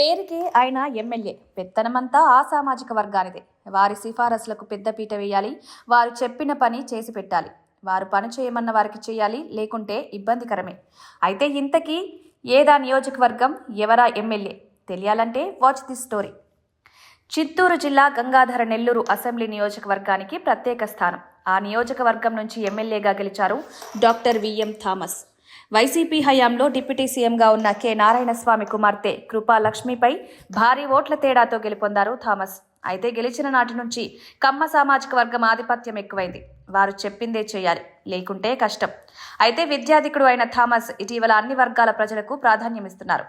పేరుకి ఆయన ఎమ్మెల్యే. పెత్తనమంతా ఆ సామాజిక వర్గానిదే. వారి సిఫారసులకు పెద్దపీట వేయాలి. వారు చెప్పిన పని చేసి పెట్టాలి. వారు పని చేయమన్న వారికి చేయాలి. లేకుంటే ఇబ్బందికరమే. అయితే ఇంతకీ ఏదా నియోజకవర్గం? ఎవరా ఎమ్మెల్యే? తెలియాలంటే వాచ్ ది స్టోరీ. చిత్తూరు జిల్లా గంగాధర నెల్లూరు అసెంబ్లీ నియోజకవర్గానికి ప్రత్యేక స్థానం. ఆ నియోజకవర్గం నుంచి ఎమ్మెల్యేగా గెలిచారు డాక్టర్ విఎం థామస్. వైసీపీ హయాంలో డిప్యూటీ సీఎంగా ఉన్న కె నారాయణస్వామి కుమార్తె కృపా లక్ష్మిపై భారీ ఓట్ల తేడాతో గెలుపొందారు థామస్. అయితే గెలిచిన నాటి నుంచి కమ్మ సామాజిక వర్గం ఆధిపత్యం ఎక్కువైంది. వారు చెప్పిందే చేయాలి లేకుంటే కష్టం. అయితే విద్యాధికుడు అయిన థామస్ ఇటీవల అన్ని వర్గాల ప్రజలకు ప్రాధాన్యం ఇస్తున్నారు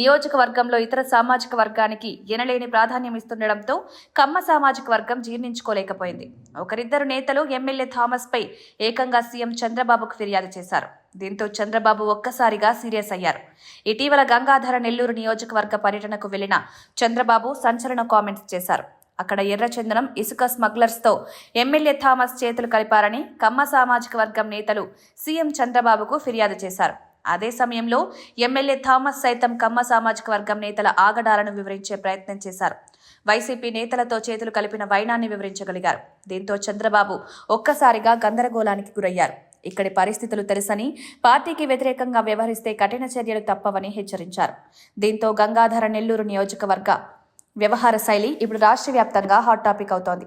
నియోజకవర్గంలో ఇతర సామాజిక వర్గానికి ఎనలేని ప్రాధాన్యం ఇస్తుండడంతో కమ్మ సామాజిక వర్గం జీర్ణించుకోలేకపోయింది. ఒకరిద్దరు నేతలు ఎమ్మెల్యే థామస్ పై ఏకంగా సీఎం చంద్రబాబుకు ఫిర్యాదు చేశారు. దీంతో చంద్రబాబు ఒక్కసారిగా సీరియస్ అయ్యారు. ఇటీవల గంగాధర నెల్లూరు నియోజకవర్గ పర్యటనకు వెళ్ళిన చంద్రబాబు సంచలన కామెంట్స్ చేశారు. అక్కడ ఎర్రచందనం ఇసుక స్మగ్లర్స్తో ఎమ్మెల్యే థామస్ చేతులు కలిపారని కమ్మ సామాజిక వర్గం నేతలు సీఎం చంద్రబాబుకు ఫిర్యాదు చేశారు. అదే సమయంలో ఎమ్మెల్యే థామస్ సైతం కమ్మ సామాజిక వర్గం నేతల ఆగడాలను వివరించే ప్రయత్నం చేశారు. వైసీపీ నేతలతో చేతులు కలిపిన వైనాన్ని వివరించగలిగారు. దీంతో చంద్రబాబు ఒక్కసారిగా గందరగోళానికి గురయ్యారు. ఇక్కడి పరిస్థితులు తెలుసని పార్టీకి వ్యతిరేకంగా వ్యవహరిస్తే కఠిన చర్యలు తప్పవని హెచ్చరించారు. దీంతో గంగాధర నెల్లూరు నియోజకవర్గ వ్యవహార శైలి ఇప్పుడు రాష్ట్ర వ్యాప్తంగా హాట్ టాపిక్ అవుతోంది.